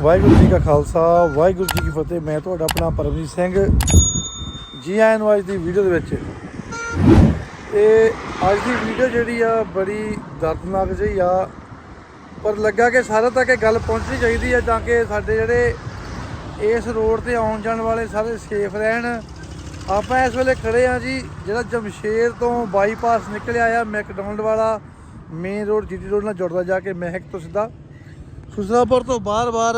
ਵਾਹਿਗੁਰੂ ਜੀ ਕਾ ਖਾਲਸਾ, ਵਾਹਿਗੁਰੂ ਜੀ ਕੀ ਫਤਿਹ। ਮੈਂ ਤੁਹਾਡਾ ਆਪਣਾ ਪਰਮਜੀਤ ਸਿੰਘ। ਜੀ ਆਇਆਂ ਨੂੰ ਅੱਜ ਦੀ ਵੀਡੀਓ ਦੇ ਵਿੱਚ। ਤੇ ਅੱਜ ਦੀ ਵੀਡੀਓ ਜਿਹੜੀ ਆ, ਬੜੀ ਦਰਦਨਾਕ ਜਿਹੀ ਆ। ਪਰ ਲੱਗਾ ਕਿ ਸਾਰਿਆਂ ਤੱਕ ਇਹ ਗੱਲ ਪਹੁੰਚਣੀ ਚਾਹੀਦੀ ਆ, ਤਾਂ ਕਿ ਸਾਡੇ ਜਿਹੜੇ ਇਸ ਰੋਡ ਤੇ ਆਉਣ ਜਾਣ ਵਾਲੇ ਸਾਰੇ ਸੇਫ ਰਹਿਣ। ਆਪਾਂ ਇਸ ਵੇਲੇ ਖੜੇ ਆ ਜੀ, ਜਿਹੜਾ ਜਮਸ਼ੇਰ ਤੋਂ ਬਾਈਪਾਸ ਨਿਕਲਿਆ ਆ, ਮੈਕਡੋਨਲਡ ਵਾਲਾ। ਮੇਨ ਰੋਡ ਜੀਟੀ ਰੋਡ ਨਾਲ ਜੁੜਦਾ ਜਾ ਕੇ, ਮਹਿਕ ਤੋਂ ਸਿੱਧਾ। ਖੁਸਰਾਪੁਰ ਤੋਂ ਬਾਰ-ਬਾਰ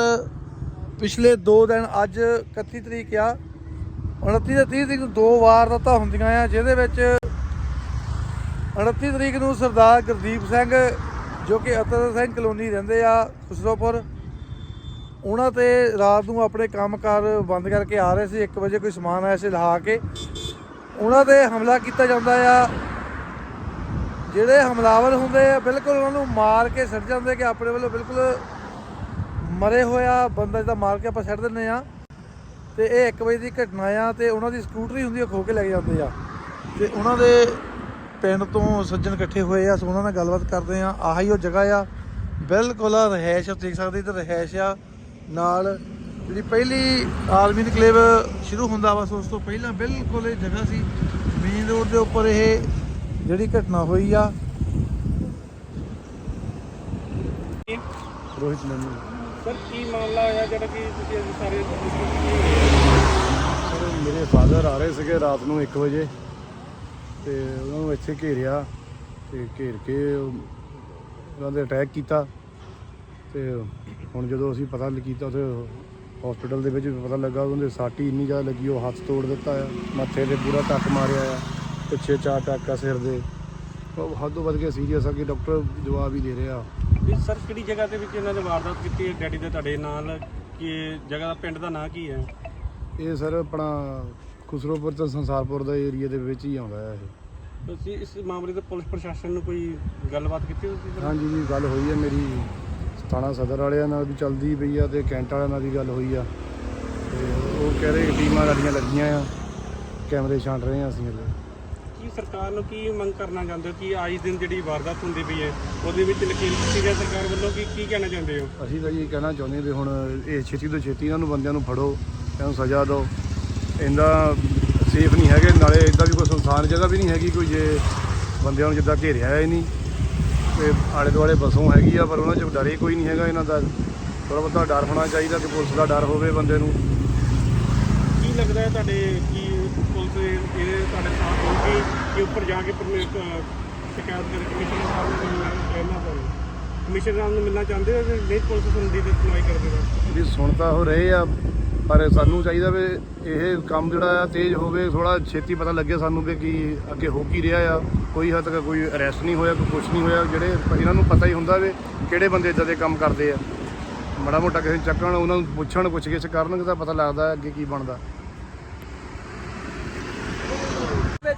ਪਿਛਲੇ 2 ਦਿਨ ਅੱਜ 31 ਤਰੀਕ ਆ। 29 ਤੇ 30 ਤਰੀਕ ਨੂੰ ਦੋ ਵਾਰ ਤਾਂ ਹੁੰਦੀਆਂ ਆ, ਜਿਹਦੇ ਵਿੱਚ 29 ਤਰੀਕ ਨੂੰ ਸਰਦਾਰ ਗੁਰਦੀਪ ਸਿੰਘ, ਜੋ ਕਿ ਅਤਰ ਸਿੰਘ ਕਲੋਨੀ ਰਹਿੰਦੇ ਆ ਖੁਸਰੋਪੁਰ ਉਹਨਾਂ ਤੇ ਰਾਤ ਨੂੰ ਆਪਣੇ ਕੰਮਕਾਰ ਬੰਦ ਕਰਕੇ ਆ ਰਹੇ ਸੀ। 1 ਵਜੇ ਕੋਈ ਸਮਾਨ ਆਇਆ ਸੀ ਲਹਾ ਕੇ। ਉਹਨਾਂ ਤੇ ਹਮਲਾ ਕੀਤਾ ਜਾਂਦਾ ਆ। ਜਿਹੜੇ ਹਮਲਾਵਰ ਹੁੰਦੇ ਆ, ਬਿਲਕੁਲ ਉਹਨਾਂ ਨੂੰ ਮਾਰ ਕੇ ਸੜ ਜਾਂਦੇ ਕਿ ਆਪਣੇ ਵੱਲੋਂ ਬਿਲਕੁਲ ਮਰੇ ਹੋਇਆ ਬੰਦਾ ਜਿਹਦਾ ਮਾਰ ਕੇ ਆਪਾਂ ਛੱਡ ਦਿੰਨੇ ਆ। ਤੇ ਇਹ ਇੱਕ ਵਜੇ ਦੀ ਘਟਨਾ ਆ ਤੇ ਉਹਨਾਂ ਦੀ ਸਕੂਟਰੀ ਹੁੰਦੀ ਉਹ ਖੋ ਕੇ ਲੈ ਕੇ ਜਾਂਦੇ ਆ। ਤੇ ਉਹਨਾਂ ਦੇ ਪਿੰਡ ਤੋਂ ਸੱਜਣ ਇਕੱਠੇ ਹੋਏ ਆ, ਸੋ ਉਹਨਾਂ ਨਾਲ ਗੱਲਬਾਤ ਕਰਦੇ ਆ। ਆਹੀ ਉਹ ਜਗ੍ਹਾ ਆ। ਬਿਲਕੁਲ ਰਹਿਸ਼ ਦੇਖ ਸਕਦੇ ਇੱਧਰ ਰਹਿਸ਼ ਆ। ਨਾਲ ਜਿਹੜੀ ਪਹਿਲੀ ਆਲਮੀ ਨਿਕਲੇਵ ਸ਼ੁਰੂ ਹੁੰਦਾ ਵਾ ਉਸ ਤੋਂ ਪਹਿਲਾਂ ਬਿਲਕੁਲ ਇਹ ਜਗ੍ਹਾ ਸੀ। ਮੇਨ ਰੋਡ ਦੇ ਉੱਪਰ ਇਹ ਜਿਹੜੀ ਘਟਨਾ ਹੋਈ ਆ। ਰੋਹਿਤ ਨੰਨੂ ਸਰ, ਕੀ ਮਾਮਲਾ ਹੋਇਆ ਜਿਹੜਾ ਕਿ ਤੁਸੀਂ ਅੱਜ ਸਾਰੇ ਸਰ, ਮੇਰੇ ਫਾਦਰ ਆ ਰਹੇ ਸੀਗੇ ਰਾਤ ਨੂੰ 1 ਵਜੇ ਤੇ ਉਹਨਾਂ ਨੂੰ ਇੱਥੇ ਘੇਰਿਆ ਤੇ ਘੇਰ ਕੇ ਉਹਨਾਂ ਦੇ ਅਟੈਕ ਕੀਤਾ ਤੇ ਹੁਣ ਜਦੋਂ ਅਸੀਂ ਪਤਾ ਕੀਤਾ ਉੱਥੇ ਹਸਪੀਟਲ ਦੇ ਵਿੱਚ ਪਤਾ ਲੱਗਾ ਉਹਦੇ ਸਾਟੀ ਇੰਨੀ ਜ਼ਿਆਦਾ ਲੱਗੀ, ਉਹ ਹੱਥ ਤੋੜ ਦਿੱਤਾ ਆ, ਮੱਥੇ ਤੇ ਪੂਰਾ ਟੱਕ ਮਾਰਿਆ ਆ, ਪਿੱਛੇ ਚਾਰ ਟੱਕਾ ਸਿਰ ਦੇ। ਉਹ ਹੱਦੋਂ ਵੱਧ ਕੇ ਸੀਰੀਅਸ ਆ ਕਿ ਡਾਕਟਰ ਜਵਾਬ ਹੀ ਦੇ ਰਿਹਾ। ਇਹ ਸਰ ਕਿਹੜੀ ਜਗ੍ਹਾ ਦੇ ਵਿੱਚ ਇਹਨਾਂ ਨੇ ਵਾਰਦਾਤ ਕੀਤੀ ਹੈ? ਡੈਡੀ ਦੇ ਤੁਹਾਡੇ ਨਾਲ ਕਿ ਜਗ੍ਹਾ ਦਾ ਪਿੰਡ ਦਾ ਨਾਂ ਕੀ ਹੈ? ਇਹ ਸਰ ਆਪਣਾ ਖੁਸਰੋਪੁਰ ਤੇ ਸੰਸਾਰਪੁਰ ਦਾ ਏਰੀਆ ਦੇ ਵਿੱਚ ਹੀ ਆਉਂਦਾ ਹੈ ਇਹ। ਤੁਸੀਂ ਇਸ ਮਾਮਲੇ ਤੇ ਪੁਲਿਸ ਪ੍ਰਸ਼ਾਸਨ ਨੂੰ ਕੋਈ ਗੱਲਬਾਤ ਕੀਤੀ ਤੁਸੀਂ ਸਰ? ਹਾਂਜੀ ਜੀ ਗੱਲ ਹੋਈ ਹੈ ਮੇਰੀ। ਥਾਣਾ ਸਦਰ ਵਾਲਿਆਂ ਨਾਲ ਵੀ ਚੱਲਦੀ ਪਈ ਆ ਤੇ ਕੈਂਟ ਵਾਲਿਆਂ ਨਾਲ ਵੀ ਗੱਲ ਹੋਈ ਆ। ਤੇ ਉਹ ਕਹਿ ਰਹੇ ਕਿ ਟੀਮਾਂ ਸਾਡੀਆਂ ਲੱਗੀਆਂ ਆ। ਕੈਮਰੇ ਛਾਂਟ ਰਹੇ ਆ ਅਸੀਂ ਹਲੇ ਕੀ ਸਰਕਾਰ ਨੂੰ ਕੀ ਮੰਗ ਕਰਨਾ ਚਾਹੁੰਦੇ ਹੋ? ਕਿ ਆਈ ਦਿਨ ਜਿਹੜੀ ਵਾਰਦਾਤ ਹੁੰਦੀ ਪਈ ਹੈ ਉਹਦੇ ਵਿੱਚ ਲਕੀਰ ਕੀਤੀ ਜਾਏ ਸਰਕਾਰ ਵੱਲੋਂ? ਕੀ ਕੀ ਕਹਿਣਾ ਚਾਹੁੰਦੇ ਹੋ? ਅਸੀਂ ਤਾਂ ਇਹ ਕਹਿਣਾ ਚਾਹੁੰਦੇ ਵੀ ਹੁਣ ਇਹ ਛੇਤੀ ਤੋਂ ਛੇਤੀ ਇਹਨਾਂ ਨੂੰ ਬੰਦਿਆਂ ਨੂੰ ਫੜੋ ਇਹਨਾਂ ਨੂੰ ਸਜ਼ਾ ਦਿਓ। ਇਹਦਾ ਸੇਫ ਨਹੀਂ ਹੈਗੇ ਨਾਲੇ ਇਦਾਂ ਵੀ ਕੋਈ ਸੰਸਾਨ ਜਗ੍ਹਾ ਵੀ ਨਹੀਂ ਹੈਗੀ ਕੋਈ ਜੇ ਬੰਦਿਆਂ ਨੂੰ ਜਿੱਦਾਂ ਘੇਰਿਆ ਹੈ ਨਹੀਂ। ਤੇ ਆਲੇ ਦੁਆਲੇ ਬਸੋਂ ਹੈਗੀ ਆ ਪਰ ਉਹਨਾਂ 'ਚ ਡਰ ਹੀ ਕੋਈ ਨਹੀਂ ਹੈਗਾ ਇਹਨਾਂ ਦਾ। ਥੋੜਾ ਬਹੁਤਾ ਡਰ ਹੋਣਾ ਚਾਹੀਦਾ ਕਿ ਪੁਲਿਸ ਦਾ ਡਰ ਹੋਵੇ ਬੰਦੇ ਨੂੰ। ਕੀ ਲੱਗਦਾ ਹੈ ਤੁਹਾਡੇ ਕੀ ਪੁਲਿਸ ਇਹ ਤੁਹਾਡੇ ਸਾਥ ਹੋਊਗੀ ਕਿ ਉੱਪਰ ਜਾ ਕੇ ਸ਼ਿਕਾਇਤ ਕਰ, ਕਮਿਸ਼ਨਰ ਸਾਹਿਬ ਨੂੰ ਕਹਿਣਾ ਪਵੇ। ਕਮਿਸ਼ਨਰ ਸਾਹਿਬ ਨੂੰ ਮਿਲਣਾ ਚਾਹੁੰਦੇ ਹੋ ਕਿ ਨਹੀਂ ਪੁਲਿਸ ਸੁਣਦੀ ਤੇ ਸੁਣਵਾਈ ਕਰਦੇ ਹੋ? ਵੀ ਸੁਣ ਤਾਂ ਉਹ ਰਹੇ ਆ, ਪਰ ਸਾਨੂੰ ਚਾਹੀਦਾ ਵੀ ਇਹ ਕੰਮ ਜਿਹੜਾ ਆ, ਤੇਜ਼ ਹੋਵੇ ਥੋੜਾ ਛੇਤੀ ਪਤਾ ਲੱਗੇ ਸਾਨੂੰ ਵੀ ਕੀ ਅੱਗੇ ਹੋ ਕੀ ਰਿਹਾ ਆ। ਕੋਈ ਹੱਦ ਤੱਕ ਕੋਈ ਅਰੈਸਟ ਨਹੀਂ ਹੋਇਆ, ਕੋਈ ਕੁਝ ਨਹੀਂ ਹੋਇਆ। ਜਿਹੜੇ ਇਹਨਾਂ ਨੂੰ ਪਤਾ ਹੀ ਹੁੰਦਾ ਵੀ ਕਿਹੜੇ ਬੰਦੇ ਇਦਾਂ ਦੇ ਕੰਮ ਕਰਦੇ ਆ। ਮਾੜਾ ਮੋਟਾ ਕਿਸੇ ਚੱਕਣ, ਉਹਨਾਂ ਨੂੰ ਪੁੱਛਣ ਪੁੱਛ ਗਿੱਛ ਕਰਨ ਤਾਂ ਪਤਾ ਲੱਗਦਾ ਅੱਗੇ ਕੀ ਬਣਦਾ।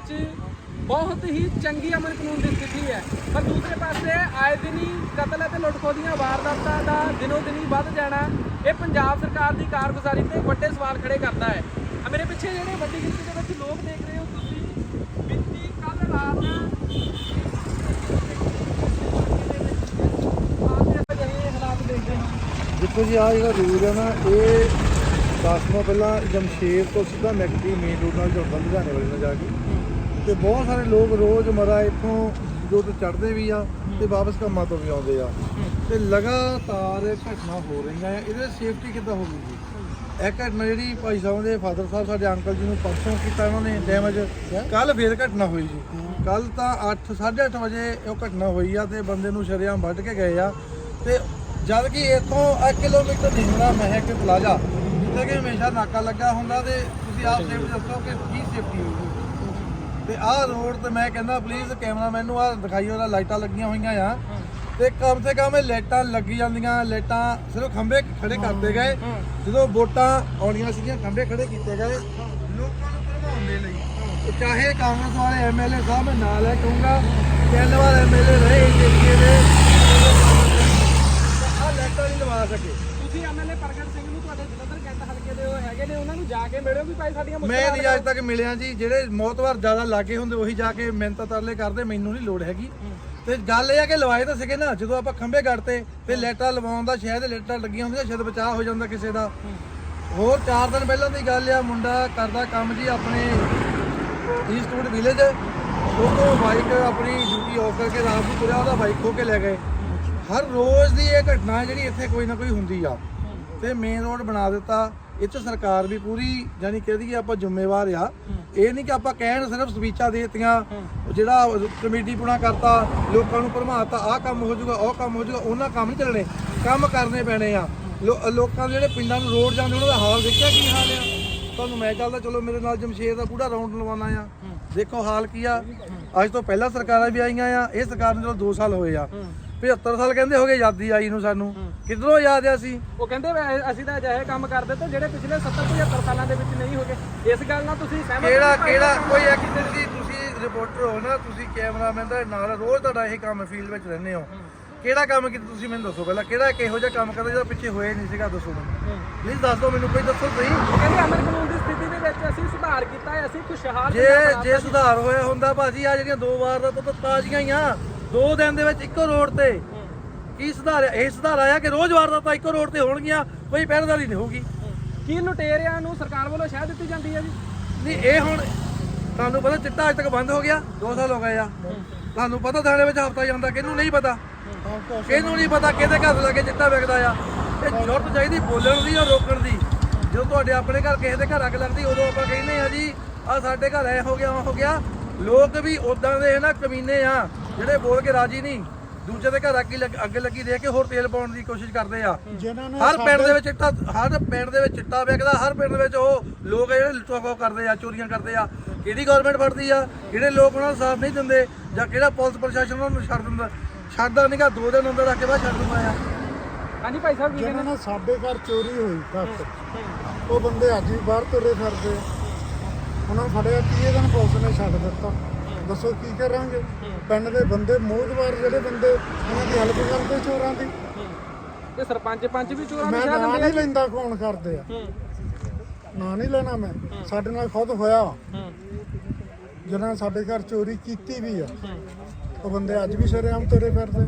ਵਿੱਚ ਬਹੁਤ ਹੀ ਚੰਗੀ ਅਮਨ ਕਾਨੂੰਨ ਦੀ ਸਥਿਤੀ ਹੈ। ਪਰ ਦੂਸਰੇ ਪਾਸੇ ਆਏ ਦਿਨੀ ਕਤਲ ਅਤੇ ਲੁੱਟਖੋ ਦੀਆਂ ਵਾਰਦਾਤਾਂ ਦਾ ਦਿਨੋ ਦਿਨੀ ਵੱਧ ਜਾਣਾ, ਇਹ ਪੰਜਾਬ ਸਰਕਾਰ ਦੀ ਕਾਰਗੁਜ਼ਾਰੀ ਤੇ ਵੱਡੇ ਸਵਾਲ ਖੜੇ ਕਰਦਾ ਹੈ। ਆ ਮੇਰੇ ਪਿੱਛੇ ਜਿਹੜੇ ਵੱਡੀ ਗਿਣਤੀ ਦੇ ਵਿੱਚ ਲੋਕ ਦੇਖ ਰਹੇ ਹੋ ਤੁਸੀਂ, ਬੀਤੀ ਕੱਲ ਰਾਤ ਹਾਲਾਤ ਦੇਖਦੇ ਹਾਂ ਦੇਖੋ ਜੀ ਆ ਜਿਹੜਾ ਰੂਟ ਹੈ ਨਾ, ਇਹ ਦਸਵਾਂ ਪਹਿਲਾਂ ਜਮਸ਼ੇਰ ਤੋਂ ਸਿੱਧਾ ਮੈਕਡੀ ਮੇਨ ਰੋਡ ਨਾਲ ਜੁੜਦਾ ਲੁਧਿਆਣੇ ਵਾਲੇ ਨਾਲ ਜਾ ਕੇ ਤੇ ਬਹੁਤ ਸਾਰੇ ਲੋਕ ਰੋਜ਼ ਮਰਾ ਇੱਥੋਂ ਜੋ ਤੋਂ ਚੜ੍ਹਦੇ ਵੀ ਆ ਤੇ ਵਾਪਸ ਕੰਮਾਂ ਤੋਂ ਵੀ ਆਉਂਦੇ ਆ। ਤੇ ਲਗਾਤਾਰ ਇਹ ਘਟਨਾ ਹੋ ਰਹੀਆਂ ਆ। ਇਹਦੇ ਸੇਫਟੀ ਕਿੱਦਾਂ ਹੋਊਗੀ ਇਹ ਘਟਨਾ ਜਿਹੜੀ ਭਾਈ ਸਾਹਿਬ ਦੇ ਫਾਦਰ ਸਾਹਿਬ ਸਾਡੇ ਅੰਕਲ ਜੀ ਨੂੰ ਪਰਸੋਂ ਕੀਤਾ ਉਹਨਾਂ ਨੇ ਡੈਮੇਜ ਕੱਲ ਫੇਰ ਘਟਨਾ ਹੋਈ ਜੀ। ਕੱਲ ਤਾਂ 8 8:30 ਵਜੇ ਉਹ ਘਟਨਾ ਹੋਈ ਆ ਤੇ ਬੰਦੇ ਨੂੰ ਸ਼ਰੇਆਮ ਵੱਢ ਕੇ ਗਏ ਆ। ਤੇ ਜਦ ਕਿ ਇੱਥੋਂ 1 ਕਿਲੋਮੀਟਰ ਨਿਕਲਣਾ ਮਹਿਕ ਪਲਾਜ਼ਾ, ਜਿੱਥੇ ਕਿ ਹਮੇਸ਼ਾ ਨਾਕਾ ਲੱਗਾ ਹੁੰਦਾ ਤੇ ਤੁਸੀਂ ਆਪ ਸੇਫਟੀ ਦੱਸੋ ਕਿ ਕੀ ਸੇਫਟੀ ਹੋਊਗੀ? ਤੇ ਆਹ ਰੋਡ ਤੇ ਮੈਂ ਕਹਿੰਦਾ ਪਲੀਜ਼ ਕੈਮਰਾਮੈਨ ਨੂੰ ਆ ਦਿਖਾਈਓ ਉਹਦਾ ਲਾਈਟਾਂ ਲੱਗੀਆਂ ਹੋਈਆਂ ਆ। ਤੇ ਕਮ ਸੇ ਕਮ ਇਹ ਲਾਈਟਾਂ ਲੱਗੀ ਜਾਂਦੀਆਂ ਲਾਈਟਾਂ ਸਿਰਫ ਖੰਭੇ ਖੜੇ ਕਰਦੇ ਗਏ। ਜਦੋਂ ਵੋਟਾਂ ਆਉਣੀਆਂ ਸੀਗੀਆਂ ਖੰਭੇ ਖੜੇ ਕੀਤੇ ਗਏ। ਲੋਕਾਂ ਨੂੰ ਭਰਮਾਉਣ ਦੇ ਲਈ। ਤੇ ਚਾਹੇ ਕਾਂਗਰਸ ਵਾਲੇ ਐਮਐਲਏ ਸਾਹਿਬ ਮੈਂ ਨਾਲ ਹੈ ਕਹੂੰਗਾ ਤਿੰਨ ਵਾਰ ਐਮਐਲਏ ਰਹੇ ਇਸ ਏਰੀਏ ਦੇ ਆ ਲਾਈਟਾਂ ਨਹੀਂ ਲਵਾ ਸਕੇ। ਤੁਸੀਂ ਐਮਐਲਏ ਪ੍ਰਗਟ ਸਿੰਘ ਨੂੰ ਤੁਹਾਡੇ ਜਲੰਧਰ ਕੈਂਟ ਹਲਕੇ ਦੇ ਉਹ ਹੈਗੇ ਨੇ ਉਹਨਾਂ ਨੂੰ ਜਾ ਕੇ ਮਿਲਿਓ ਵੀ ਭਾਈ ਸਾਡੀਆਂ ਮੈਂ ਮੁਸ਼ਕਲਾਂ ਨਹੀਂ ਅੱਜ ਤੱਕ ਮਿਲਿਆ ਜੀ ਜਿਹੜੇ ਮੌਤਵਾਰ ਜ਼ਿਆਦਾ ਲਾਗੇ ਹੁੰਦੇ ਉਹੀ ਜਾ ਕੇ ਮਿਹਨਤ ਤਰਲੇ ਕਰਦੇ ਮੈਨੂੰ ਨਹੀਂ ਲੋੜ ਹੈਗੀ। ਤੇ ਗੱਲ ਇਹ ਆ ਕਿ ਲਵਾਏ ਤਾਂ ਸੀਗੇ ਨਾ ਜਦੋਂ ਆਪਾਂ ਖੰਭੇ ਗੱਡਤੇ ਤੇ ਲੈਟਾਂ ਲਵਾਉਣ ਦਾ ਸ਼ਾਇਦ ਲੈਟਾਂ ਲੱਗੀਆਂ ਹੁੰਦੀਆਂ ਸ਼ਾਇਦ ਬਚਾਅ ਹੋ ਜਾਂਦਾ ਕਿਸੇ ਦਾ। ਹੋਰ 4 ਦਿਨ ਪਹਿਲਾਂ ਦੀ ਗੱਲ ਆ ਮੁੰਡਾ ਕਰਦਾ ਕੰਮ ਜੀ ਆਪਣੇ ਈਸਟਵੁੱਡ ਵਿਲੇਜ ਉਦੋਂ ਬਾਈਕ ਆਪਣੀ ਡਿਊਟੀ ਆਫ ਕਰਕੇ ਰਾਤ ਨੂੰ ਤੁਰਿਆ ਉਹਦਾ ਬਾਈਕ ਖੋ ਕੇ ਲੈ ਗਏ। ਹਰ ਰੋਜ਼ ਦੀ ਇਹ ਘਟਨਾ ਜਿਹੜੀ ਇੱਥੇ ਕੋਈ ਨਾ ਕੋਈ ਹੁੰਦੀ ਆ। ਤੇ ਮੇਨ ਰੋਡ ਬਣਾ ਦਿੱਤਾ। ਇਹ 'ਚ ਸਰਕਾਰ ਵੀ ਪੂਰੀ ਜਾਨੀ ਕਹਦੀ ਆਪਾਂ ਜ਼ਿੰਮੇਵਾਰ ਆ। ਇਹ ਨਹੀਂ ਕਿ ਆਪਾਂ ਕਹਿਣ ਸਿਰਫ ਸਪੀਚਾਂ ਦੇ ਦਿੱਤੀਆਂ ਜਿਹੜਾ ਕਮੇਟੀ ਪੁਣਾ ਕਰਤਾ ਲੋਕਾਂ ਨੂੰ ਭਰਮਾਤਾ ਆਹ ਕੰਮ ਹੋ ਜਾਊਗਾ ਉਹ ਕੰਮ ਹੋ ਜਾਊਗਾ ਉਹਨਾਂ ਕੰਮ ਨਹੀਂ ਚੱਲਣੇ। ਕੰਮ ਕਰਨੇ ਪੈਣੇ ਆ। ਲੋਕਾਂ ਦੇ ਜਿਹੜੇ ਪਿੰਡਾਂ ਨੂੰ ਰੋਡ ਜਾਂਦੇ ਉਹਨਾਂ ਦਾ ਹਾਲ ਦੇਖਿਆ ਕੀ ਹਾਲ ਆ? ਤੁਹਾਨੂੰ ਮੈਂ ਚੱਲਦਾ ਚਲੋ ਮੇਰੇ ਨਾਲ ਜਮਸ਼ੇਰ ਦਾ ਪੂਰਾ ਰਾਉਂਡ ਲਵਾਉਣਾ ਆ। ਦੇਖੋ ਹਾਲ ਕੀ ਆ। ਅੱਜ ਤੋਂ ਪਹਿਲਾਂ ਸਰਕਾਰਾਂ ਵੀ ਆਈਆਂ ਆ ਇਹ ਸਰਕਾਰ ਨੂੰ ਚਲੋ 2 ਸਾਲ ਹੋਏ ਆ। 75 ਸਾਲ ਕਹਿੰਦੇ ਹੋ ਗਏ ਆਜ਼ਾਦੀ ਆਈ ਨੂੰ ਸਾਨੂੰ। ਕਿੱਧਰੋਂ ਯਾਦ ਆ ਅਸੀਂ? ਉਹ ਕਹਿੰਦੇ ਵੀ ਅਸੀਂ ਤਾਂ ਅਜਿਹੇ ਕੰਮ ਕਰਦੇ ਤੇ ਜਿਹੜੇ ਪਿਛਲੇ 70 75 ਸਾਲਾਂ ਦੇ ਵਿੱਚ ਨਹੀਂ ਹੋਗੇ ਇਸ ਗੱਲ ਨਾਲ ਤੁਸੀਂ ਸਹਿਮਤ ਹੋ? ਕਿਹੜਾ ਭਾਈ ਕਿਹੜਾ ਕੋਈ ਇੱਕ ਤੁਸੀਂ ਤੁਸੀਂ ਰਿਪੋਰਟਰ ਹੋ ਨਾ ਤੁਸੀਂ ਕੈਮਰਾਮੈਨ ਦਾ ਨਾਲ ਰੋਜ਼ ਤੁਹਾਡਾ ਇਹ ਕੰਮ ਫੀਲਡ ਵਿੱਚ ਰਹਿੰਦੇ ਹੋ। ਕਿਹੜਾ ਕੰਮ ਕੀਤਾ ਤੁਸੀਂ ਮੈਨੂੰ ਦੱਸੋ ਪਹਿਲਾਂ। ਕਿਹੜਾ ਕਿਹੋ ਜਿਹਾ ਕੰਮ ਕਰਦਾ ਜਿਹੜਾ ਪਿੱਛੇ ਹੋਇਆ ਹੀ ਨਹੀਂ ਸੀਗਾ ਦੱਸੋ ਮੈਨੂੰ। ਪਲੀਜ਼ ਦੱਸ ਦਿਓ ਮੈਨੂੰ ਕੋਈ ਦੱਸੋ ਸਹੀ ਉਹ ਕਹਿੰਦੇ ਅਮਰ ਕਾਨੂੰਨ ਦੀ ਸਥਿਤੀ ਦੇ ਵਿੱਚ ਅਸੀਂ ਸੁਧਾਰ ਕੀਤਾ ਹੈ ਅਸੀਂ ਖੁਸ਼ਹਾਲ ਜੇ ਪੰਜਾਬ ਬਣਾ ਜੇ ਸੁਧਾਰ ਹੋਇਆ ਹੁੰਦਾ ਭਾਜੀ ਆ ਜਿਹੜੀਆਂ ਦੋ ਵਾਰ ਦਾ ਤਾਂ ਤਾਜ਼ੀਆਂ ਹੀ ਆ। ਦੋ ਦਿਨ ਦੇ ਵਿੱਚ ਇੱਕੋ ਰੋਡ ਤੇ ਕੀ ਸੁਧਾਰ ਇਹ ਸੁਧਾਰ ਆਇਆ ਕਿ ਰੋਜ਼ ਵਾਰਦਾਤਾਂ ਇੱਕੋ ਰੋਡ ਤੇ ਹੋਣਗੀਆਂ ਕੋਈ ਪਹਿਰੇਦਾਰੀ ਨਹੀਂ ਹੋਊਗੀ। ਕੀ ਲੁਟੇਰਿਆਂ ਨੂੰ ਸਰਕਾਰ ਵੱਲੋਂ ਸ਼ਹਿ ਦਿੱਤੀ ਜਾਂਦੀ ਹੈ ਜੀ? ਨਹੀਂ ਇਹ ਹੁਣ ਤੁਹਾਨੂੰ ਪਤਾ ਚਿੱਟਾ ਅੱਜ ਤੱਕ ਬੰਦ ਹੋ ਗਿਆ 2 ਸਾਲ ਹੋ ਗਏ ਆ। ਤੁਹਾਨੂੰ ਪਤਾ ਥਾਣੇ ਵਿੱਚ ਹਫਤਾ ਜਾਂਦਾ ਕਿਹਨੂੰ ਨਹੀਂ ਪਤਾ? ਕਿਹਨੂੰ ਨਹੀਂ ਪਤਾ ਕਿਹਦੇ ਘਰ ਲੱਗੇ ਚਿੱਟਾ ਵਿਕਦਾ ਆ? ਇਹ ਜ਼ਰੂਰਤ ਚਾਹੀਦੀ ਬੋਲਣ ਦੀ ਔਰ ਰੋਕਣ ਦੀ। ਜਦੋਂ ਤੁਹਾਡੇ ਆਪਣੇ ਘਰ ਕਿਸੇ ਦੇ ਘਰ ਅੱਗ ਲੱਗਦੀ ਉਦੋਂ ਆਪਾਂ ਕਹਿੰਦੇ ਆ ਜੀ ਆ ਸਾਡੇ ਘਰ ਐ ਹੋ ਗਿਆ ਉਹ ਹੋ ਗਿਆ। ਲੋਕ ਵੀ ਉਦਾਂ ਦੇ ਨਾ ਕਮੀਨੇ ਆ। ਜਿਹੜੇ ਬੋਲ ਕੇ ਰਾਜੀ ਨਹੀਂ ਦੂਜੇ ਦੇ ਘਰ ਅੱਗ ਲੱਗ- ਅੱਗ ਲੱਗੀ ਦੇਖ ਕੇ ਹੋਰ ਤੇਲ ਪਾਉਣ ਦੀ ਕੋਸ਼ਿਸ਼ ਕਰਦੇ ਆ। ਜਿਨ੍ਹਾਂ ਨੇ ਹਰ ਪਿੰਡ ਦੇ ਵਿੱਚ ਚਿੱਟਾ ਹਰ ਪਿੰਡ ਦੇ ਵਿੱਚ ਚਿੱਟਾ ਵਿਕਦਾ ਹਰ ਪਿੰਡ ਦੇ ਵਿੱਚ ਉਹ ਲੋਕ ਜਿਹੜੇ ਲੁੱਟਾਂ ਖੋਹ ਕਰਦੇ ਆ ਚੋਰੀਆਂ ਕਰਦੇ ਆ। ਕਿਹੜੀ ਗਵਰਨਮੈਂਟ ਫੜਦੀ ਆ? ਜਿਹੜੇ ਲੋਕ ਉਹਨਾਂ ਦਾ ਸਾਥ ਨਹੀਂ ਦਿੰਦੇ ਜਾਂ ਕਿਹੜਾ ਪੁਲਿਸ ਪ੍ਰਸ਼ਾਸਨ ਉਹਨਾਂ ਨੂੰ ਛੱਡ ਦਿੰਦਾ ਛੱਡਦਾ ਨਹੀਂਗਾ ਦੋ ਦਿਨ ਅੰਦਰ ਰੱਖ ਕੇ ਬਾਅਦ ਛੱਡ ਦਿੰਦਾ ਆ। ਹਾਂਜੀ ਭਾਈ ਸਾਹਿਬ ਕੀ ਜਿਹਨਾਂ ਕਹਿੰਦੇ? ਨਾਲ ਸਾਡੇ ਘਰ ਚੋਰੀ ਹੋਈ ਤੱਕ ਉਹ ਬੰਦੇ ਅੱਜ ਵੀ ਬਾਹਰ ਤੁਰੇ ਫਿਰਦੇ ਆ। ਉਹਨਾਂ ਨੂੰ ਫੜਿਆ 30 ਦਿਨ ਪੁਲਿਸ ਨੇ ਛੱਡ ਦਿੱਤਾ। ਦੱਸੋ ਕੀ ਕਰਾਂਗੇ? ਪਿੰਡ ਦੇ ਬੰਦੇ ਮੋਹਦਵਾਰ ਜਿਹੜੇ ਬੰਦੇ ਉਹਨਾਂ ਦੀ ਹੈਲਪ ਕਰਦੇ ਚੋਰਾਂ ਦੀ। ਤੇ ਸਰਪੰਚ ਪੰਚ ਵੀ ਚੋਰਾਂ ਨੂੰ ਮੈਂ ਸ਼ਹਿ ਨਾਂ ਦਿੰਦੇ ਆ ਨਹੀਂ ਲੈਂਦਾ ਕੌਣ ਕਰਦੇ ਆ। ਨਾਂ ਨਹੀਂ ਲੈਣਾ ਮੈਂ। ਸਾਡੇ ਨਾਲ ਖੁਦ ਹੋਇਆ ਜਿਹਨਾਂ ਨੇ ਸਾਡੇ ਘਰ ਚੋਰੀ ਕੀਤੀ ਵੀ ਆ। ਉਹ ਬੰਦੇ ਅੱਜ ਵੀ ਸ਼ਰੇਆਮ ਤੁਰੇ ਫਿਰਦੇ।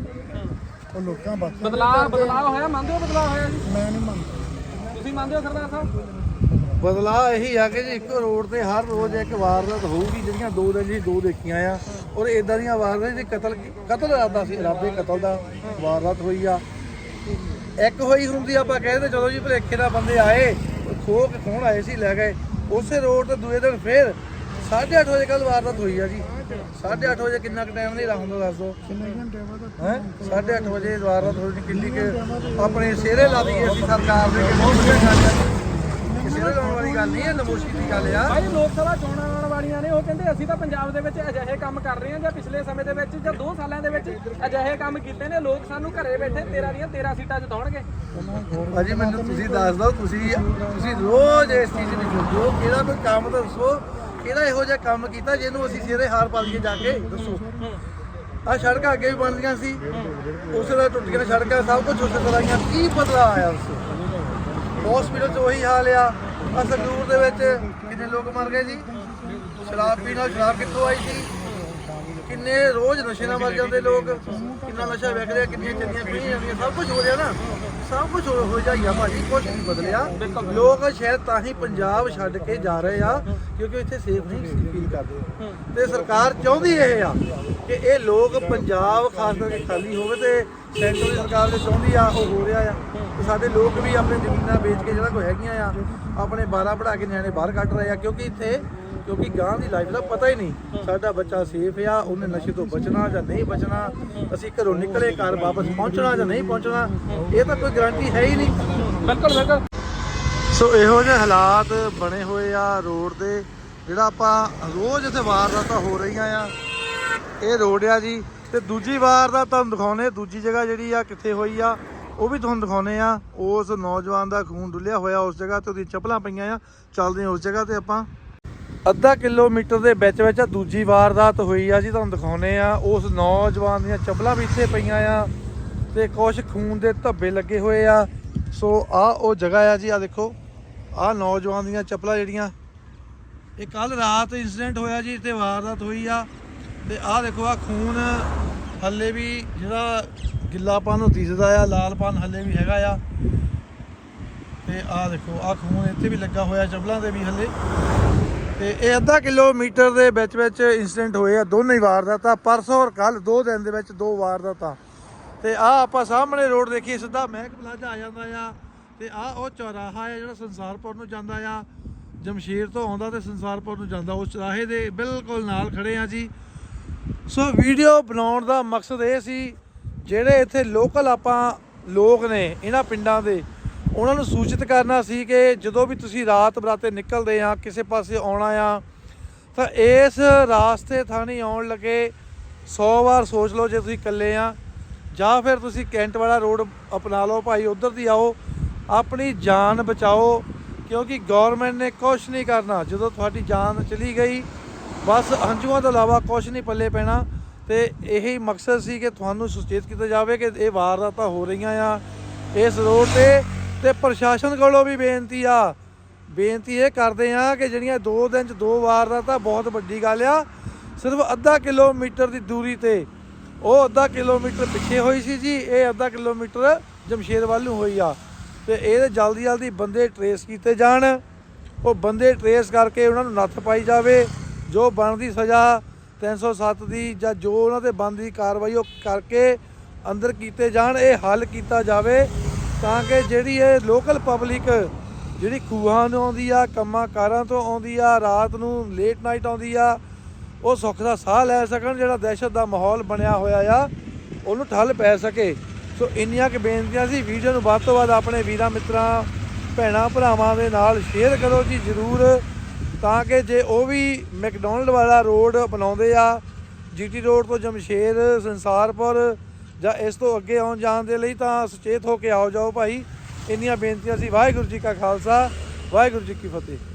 ਉਹ ਲੋਕਾਂ ਬਾਕੀ ਬਦਲਾਅ ਬਦਲਾਅ ਹੋਇਆ? ਮੰਨਦੇ ਹੋ ਬਦਲਾਅ ਹੋਇਆ ਜੀ? ਮੈਂ ਨਹੀਂ ਮੰਨਦਾ। ਤੁਸੀਂ ਮੰਨਦੇ ਹੋ ਸਰਦਾਰ ਸਾਹਿਬ? ਬਦਲਾਅ ਇਹੀ ਆ ਕਿ ਜੀ ਇੱਕ ਰੋਡ ਤੇ ਹਰ ਰੋਜ਼ ਇੱਕ ਵਾਰਦਾਤ ਹੋਊਗੀ ਜਿਹੜੀਆਂ ਦੋ ਦਿਨ ਜੀ ਦੋ ਦੇਖੀਆਂ ਆ। ਔਰ ਇਦਾਂ ਦੀਆਂ ਵਾਰਦਾਤਾਂ ਜੀ ਕਤਲ ਕਤਲ ਇਰਾਦਾ ਸੀ ਇਰਾਦੇ ਕਤਲ ਦਾ ਵਾਰਦਾਤ ਹੋਈ ਆ। ਇੱਕ ਹੋਈ ਹੁੰਦੀ ਆਪਾਂ ਕਹਿੰਦੇ ਜਦੋਂ ਜੀ ਭਲੇਖੇ ਦਾ ਬੰਦੇ ਆਏ ਖੋਹ ਕੇ ਖੋਣ ਆਏ ਸੀ ਲੈ ਗਏ। ਉਸੇ ਰੋਡ ਤੇ ਦੂਏ ਦਿਨ ਫੇਰ 8:30 ਵਜੇ ਕੱਲ ਵਾਰਦਾਤ ਹੋਈ ਆ ਜੀ। 8:30 ਵਜੇ ਕਿੰਨਾ ਕੁ ਟਾਈਮ ਨਹੀਂ ਹੁੰਦਾ ਦੱਸ ਦਿਓ ਕਿੰਨੇ ਘੰਟੇ ਬਾਅਦ ਹੈ? 8:30 ਵਜੇ ਵਾਰਦਾਤ ਹੋਈ ਸੀ ਕਿੰਨੀ ਕਿ ਆਪਣੇ ਸਿਹਰੇ ਲਾ ਦਈਏ ਅਸੀਂ ਸਰਕਾਰ ਦੇ ਕਿ ਬਹੁਤ ਵਧੀਆ ਗੱਲ ਹੈ ਸਿਹਰੇ ਲਾਉਣ ਵਾਲੀ ਗੱਲ ਨਹੀਂ ਹੈ ਨਮੋਸ਼ੀ ਦੀ ਗੱਲ ਆ। ਭਾਈ ਲੋਕ ਸਭਾ ਚੋਣਾਂ ਵਾਲੀਆਂ ਨੇ, ਉਹ ਕਹਿੰਦੇ ਅਸੀਂ ਤਾਂ ਪੰਜਾਬ ਦੇ ਵਿੱਚ ਅਜਿਹੇ ਕੰਮ ਕਰ ਰਹੇ ਹਾਂ ਜਾਂ ਪਿਛਲੇ ਸਮੇਂ ਦੇ ਵਿੱਚ ਜਾਂ 2 ਸਾਲਾਂ ਦੇ ਵਿੱਚ ਅਜਿਹੇ ਕੰਮ ਕੀਤੇ ਨੇ, ਲੋਕ ਸਾਨੂੰ ਘਰੇ ਬੈਠੇ 13 ਦੀਆਂ 13 ਸੀਟਾਂ ਜਿਤਾਉਣਗੇ। ਭਾਜੀ, ਮੈਨੂੰ ਤੁਸੀਂ ਦੱਸ ਦਿਓ, ਤੁਸੀਂ ਤੁਸੀਂ ਰੋਜ਼ ਇਸ ਚੀਜ਼ ਵਿੱਚ ਹੁੰਦੇ ਕਿਹੜਾ ਕੋਈ ਕੰਮ ਦੱਸੋ, ਕਿਹੜਾ ਇਹੋ ਜਿਹਾ ਕੰਮ ਕੀਤਾ ਜਿਹਨੂੰ ਅਸੀਂ ਸਿਰੇ ਹਾਰ ਪਾ ਲਈਏ ਜਾ ਕੇ, ਦੱਸੋ। ਆ ਸੜਕਾਂ ਅੱਗੇ ਵੀ ਬਣਦੀਆਂ ਸੀ, ਉਸ ਦਾ ਟੁੱਟ ਗਈਆਂ ਸੜਕਾਂ, ਸਭ ਕੁਝ ਉਸੇ ਤਰ੍ਹਾਂ ਹੀ ਕੀ ਬਦਲਾ ਆਇਆ ਉਸ ਹਸਪੀਟਲ 'ਚ ਉਹੀ ਹਾਲ ਆ ਆ ਸੰਗਰੂਰ ਦੇ ਵਿੱਚ ਕਿੰਨੇ ਲੋਕ ਮਰ ਗਏ ਜੀ? ਸ਼ਰਾਬ ਪੀਣ ਨਾਲ ਸ਼ਰਾਬ ਕਿੱਥੋਂ ਆਈ ਸੀ? ਕਿੰਨੇ ਰੋਜ਼ ਨਸ਼ੇ ਨਾਲ ਮਰ ਜਾਂਦੇ ਲੋਕ? ਕਿੰਨਾ ਨਸ਼ਾ ਵਿਕ ਰਿਹਾ ਕਿੰਨੀਆਂ ਚੰਗੀਆਂ ਪੀਣੀਆਂ ਜਾਂਦੀਆਂ। ਸਭ ਕੁਝ ਹੋ ਰਿਹਾ ਨਾ। ਸਭ ਕੁਝ ਹੋ ਹੋ ਜਾਈਆ ਭਾਜੀ ਕੁਝ ਨਹੀਂ ਬਦਲਿਆ। ਲੋਕ ਸ਼ਾਇਦ ਤਾਂ ਹੀ ਪੰਜਾਬ ਛੱਡ ਕੇ ਜਾ ਰਹੇ ਆ, ਕਿਉਂਕਿ ਇੱਥੇ ਸੇਫ ਨਹੀਂ ਫੀਲ ਕਰਦੇ। ਤੇ ਸਰਕਾਰ ਚਾਹੁੰਦੀ ਇਹ ਆ ਕਿ ਇਹ ਲੋਕ ਪੰਜਾਬ, ਖਾਸ ਕਰਕੇ ਖਾਲੀ ਹੋਵੇ ਤੇ ਸੈਂਟਰ ਦੀ ਸਰਕਾਰ ਜੋ ਚਾਹੁੰਦੀ ਆ ਉਹ ਹੋ ਰਿਹਾ ਆ। ਤੇ ਸਾਡੇ ਲੋਕ ਵੀ ਆਪਣੇ ਜ਼ਮੀਨਾਂ ਵੇਚ ਕੇ ਜਿਹੜਾ ਕੋਈ ਹੈਗੀਆਂ ਆ ਆਪਣੇ 12 ਪੜਾ ਕੇ ਨਿਆਣੇ ਬਾਹਰ ਕੱਢ ਰਹੇ ਆ ਕਿਉਂਕਿ ਇੱਥੇ ਕਿਉਂਕਿ ਗਾਂ ਦੀ ਲਾਈਫ ਦਾ ਪਤਾ ਹੀ ਨਹੀਂ ਸਾਡਾ ਬੱਚਾ ਸੇਫ ਆ ਉਹਨੇ ਨਸ਼ੇ ਤੋਂ ਬਚਣਾ ਜਾਂ ਨਹੀਂ ਬਚਣਾ ਅਸੀਂ ਘਰੋਂ ਨਿਕਲੇ ਘਰ ਵਾਪਸ ਪਹੁੰਚਣਾ ਜਾਂ ਨਹੀਂ ਪਹੁੰਚਣਾ ਇਹ ਤਾਂ ਕੋਈ ਗਾਰੰਟੀ ਹੈ ਹੀ ਨਹੀਂ। ਬਿਲਕੁਲ ਬਿਲਕੁਲ। ਸੋ ਇਹੋ ਜਿਹੇ ਹਾਲਾਤ ਬਣੇ ਹੋਏ ਆ ਰੋਡ ਦੇ ਜਿਹੜਾ ਆਪਾਂ ਰੋਜ਼ ਇੱਥੇ ਵਾਰਦਾਤਾਂ ਹੋ ਰਹੀਆਂ ਆ ਇਹ ਰੋਡ ਆ ਜੀ ਤੇ ਦੂਜੀ ਵਾਰ ਦਾ ਤੁਹਾਨੂੰ ਦਿਖਾਉਨੇ ਦੂਜੀ ਜਗ੍ਹਾ ਜਿਹੜੀ ਆ, ਕਿੱਥੇ ਹੋਈ ਆ, ਉਹ ਵੀ ਤੁਹਾਨੂੰ ਦਿਖਾਉਨੇ ਆ ਉਸ ਨੌਜਵਾਨ ਦਾ ਖੂਨ ਡੁੱਲਿਆ ਹੋਇਆ ਉਸ ਜਗ੍ਹਾ ਤੇ ਉਹਦੀ ਚੱਪਲਾਂ ਪਈਆਂ ਆ। ਚੱਲਦੇ ਉਸ ਜਗ੍ਹਾ ਤੇ ਆਪਾਂ। ਅੱਧਾ ਕਿਲੋਮੀਟਰ ਦੇ ਵਿੱਚ ਵਿੱਚ ਦੂਜੀ ਵਾਰਦਾਤ ਹੋਈ ਆ ਜੀ, ਤੁਹਾਨੂੰ ਦਿਖਾਉਨੇ ਆ ਉਸ ਨੌਜਵਾਨ ਦੀਆਂ ਚੱਪਲਾਂ ਵੀ ਇੱਥੇ ਪਈਆਂ ਆ ਤੇ ਕੁਝ ਖੂਨ ਦੇ ਧੱਬੇ ਲੱਗੇ ਹੋਏ ਆ। ਸੋ ਆ ਉਹ ਜਗ੍ਹਾ ਆ ਜੀ, ਆ ਦੇਖੋ। ਆ ਨੌਜਵਾਨ ਦੀਆਂ ਚੱਪਲਾਂ ਜਿਹੜੀਆਂ, ਇਹ ਕੱਲ ਰਾਤ ਇਨਸੀਡੈਂਟ ਹੋਇਆ ਜੀ ਤੇ ਵਾਰਦਾਤ ਹੋਈ ਆ। ਤੇ ਆਹ ਦੇਖੋ ਆ ਖੂਨ ਹੱਲੇ ਵੀ ਜਿਹੜਾ ਗਿੱਲਾਪਨ ਉਹ ਦਿਸਦਾ ਆ, ਲਾਲਪਨ ਹੱਲੇ ਵੀ ਹੈਗਾ ਆ। ਤੇ ਆਹ ਦੇਖੋ, ਆਹ ਖੂਨ ਇੱਥੇ ਵੀ ਲੱਗਾ ਹੋਇਆ ਚਪਲਾਂ ਦੇ ਵੀ ਹੱਲੇ। ਤੇ ਇਹ ਅੱਧਾ ਕਿਲੋਮੀਟਰ ਦੇ ਵਿੱਚ ਵਿੱਚ ਇਨਸੀਡੈਂਟ ਹੋਏ ਆ, ਦੋਨੇ ਹੀ ਵਾਰਦਾਤਾਂ। ਪਰਸੋਂ ਔਰ ਕੱਲ ਦੋ ਦਿਨ ਦੇ ਵਿੱਚ ਦੋ ਵਾਰਦਾਤਾਂ। ਤੇ ਆ ਆਪਾਂ ਸਾਹਮਣੇ ਰੋਡ ਦੇਖੀਏ, ਸਿੱਧਾ ਮਹਿਕ ਪਲਾਜ਼ਾ ਆ ਜਾਂਦਾ ਆ। ਤੇ ਆ ਉਹ ਚੌਰਾਹਾ ਆ ਜਿਹੜਾ ਸੰਸਾਰਪੁਰ ਨੂੰ ਜਾਂਦਾ ਆ। ਜਮਸ਼ੀਰ ਤੋਂ ਆਉਂਦਾ ਤੇ ਸੰਸਾਰਪੁਰ ਨੂੰ ਜਾਂਦਾ। ਉਸ ਚੌਰਾਹੇ ਦੇ ਬਿਲਕੁਲ ਨਾਲ ਖੜੇ ਆ ਜੀ। ਸੋ ਵੀਡੀਓ ਬਣਾਉਣ ਦਾ ਮਕਸਦ ਇਹ ਸੀ, ਜਿਹੜੇ ਇੱਥੇ ਲੋਕਲ ਆਪਾਂ ਲੋਕ ਨੇ ਇਹਨਾਂ ਪਿੰਡਾਂ ਦੇ, ਉਹਨਾਂ ਨੂੰ ਸੂਚਿਤ ਕਰਨਾ ਸੀ ਕਿ ਜਦੋਂ ਵੀ ਤੁਸੀਂ ਰਾਤ ਬਰਾਤੇ ਨਿਕਲਦੇ ਆ, ਕਿਸੇ ਪਾਸੇ ਆਉਣਾ ਆ, ਤਾਂ ਇਸ ਰਾਸਤੇ ਥਾਣੀ ਆਉਣ ਲੱਗੇ 100 ਵਾਰ ਸੋਚ ਲਓ ਜੇ ਤੁਸੀਂ ਇਕੱਲੇ ਆ, ਜਾਂ ਫਿਰ ਤੁਸੀਂ ਕੈਂਟ ਵਾਲਾ ਰੋਡ ਅਪਣਾ ਲਓ ਭਾਈ, ਉਧਰ ਦੀ ਆਓ, ਆਪਣੀ ਜਾਨ ਬਚਾਓ, ਕਿਉਂਕਿ ਗਵਰਨਮੈਂਟ ਨੇ ਕੁਝ ਨਹੀਂ ਕਰਨਾ, ਜਦੋਂ ਤੁਹਾਡੀ ਜਾਨ ਚਲੀ ਗਈ ਬਸ ਹੰਝੂਆਂ ਤੋਂ ਇਲਾਵਾ ਕੁਝ ਨਹੀਂ ਪੱਲੇ ਪੈਣਾ ਤੇ ਇਹੀ ਮਕਸਦ ਸੀ ਕਿ ਤੁਹਾਨੂੰ ਸੁਚੇਤ ਕੀਤਾ ਜਾਵੇ ਕਿ ਇਹ ਵਾਰਦਾਤਾਂ ਹੋ ਰਹੀਆਂ ਆ ਇਸ ਰੋਡ ਤੇ ਤੇ ਪ੍ਰਸ਼ਾਸਨ ਕੋਲੋਂ ਵੀ ਬੇਨਤੀ ਆ। ਬੇਨਤੀ ਇਹ ਕਰਦੇ ਆ ਕਿ ਜਿਹੜੀਆਂ ਦੋ ਦਿਨ ਚ ਦੋ ਵਾਰਦਾਤਾਂ ਬਹੁਤ ਵੱਡੀ ਗੱਲ ਆ। ਸਿਰਫ ਅੱਧਾ ਕਿਲੋਮੀਟਰ ਦੀ ਦੂਰੀ ਤੇ। ਉਹ ਅੱਧਾ ਕਿਲੋਮੀਟਰ ਪਿੱਛੇ ਹੋਈ ਸੀ ਜੀ, ਇਹ ਅੱਧਾ ਕਿਲੋਮੀਟਰ ਜਮਸ਼ੇਦ ਵੱਲ ਨੂੰ ਹੋਈ ਆ। ਤੇ ਇਹਦੇ ਜਲਦੀ ਜਲਦੀ ਬੰਦੇ ਟਰੇਸ ਕੀਤੇ ਜਾਣ। ਉਹ ਬੰਦੇ ਟਰੇਸ ਕਰਕੇ ਉਹਨਾਂ ਨੂੰ ਨੱਥ ਪਾਈ ਜਾਵੇ। ਜੋ ਬਣਦੀ ਸਜ਼ਾ 307 ਦੀ ਜਾਂ ਜੋ ਉਹਨਾਂ ਤੇ ਬਣਦੀ ਕਾਰਵਾਈ ਉਹ ਕਰਕੇ ਅੰਦਰ ਕੀਤੇ ਜਾਣ, ਇਹ ਹੱਲ ਕੀਤਾ ਜਾਵੇ ਤਾਂ ਕਿ ਜਿਹੜੀ ਇਹ ਲੋਕਲ ਪਬਲਿਕ ਜਿਹੜੀ ਖੂਹਾਂ ਨੂੰ ਆਉਂਦੀ ਆ, ਕੰਮਾਂ ਕਾਰਾਂ ਤੋਂ ਆਉਂਦੀ ਆ, ਰਾਤ ਨੂੰ ਲੇਟ ਨਾਈਟ ਆਉਂਦੀ ਆ, ਉਹ ਸੁੱਖ ਦਾ ਸਾਹ ਲੈ ਸਕਣ ਜਿਹੜਾ ਦਹਿਸ਼ਤ ਦਾ ਮਾਹੌਲ ਬਣਿਆ ਹੋਇਆ ਆ, ਉਹਨੂੰ ਠੱਲ ਪੈ ਸਕੇ। ਸੋ ਇੰਨੀਆਂ ਕਿ ਬੇਨਤੀਆਂ ਸੀ। ਵੀਡੀਓ ਨੂੰ ਵੱਧ ਤੋਂ ਵੱਧ ਆਪਣੇ ਵੀਰਾਂ, ਮਿੱਤਰਾਂ, ਭੈਣਾਂ, ਭਰਾਵਾਂ ਦੇ ਨਾਲ ਸ਼ੇਅਰ ਕਰੋ ਜੀ, ਜਰੂਰ ਤਾਂ ਕਿ ਜੇ ਉਹ ਵੀ ਮੈਕਡੋਨਲਡ ਵਾਲਾ ਰੋਡ ਬਣਾਉਂਦੇ ਆ, ਜੀਟੀ ਰੋਡ ਤੋਂ ਜਮਸ਼ੇਰ, ਸੰਸਾਰਪੁਰ ਜਾਂ ਇਸ ਤੋਂ ਅੱਗੇ ਆਉਣ ਜਾਣ ਦੇ ਲਈ ਤਾਂ ਸੁਚੇਤ ਹੋ ਕੇ ਆਓ ਜਾਓ ਭਾਈ। ਇੰਨੀਆਂ ਬੇਨਤੀਆਂ ਸੀ ਵਾਹਿਗੁਰੂ ਜੀ ਕਾ ਖਾਲਸਾ, ਵਾਹਿਗੁਰੂ ਜੀ ਕੀ ਫਤਿਹ।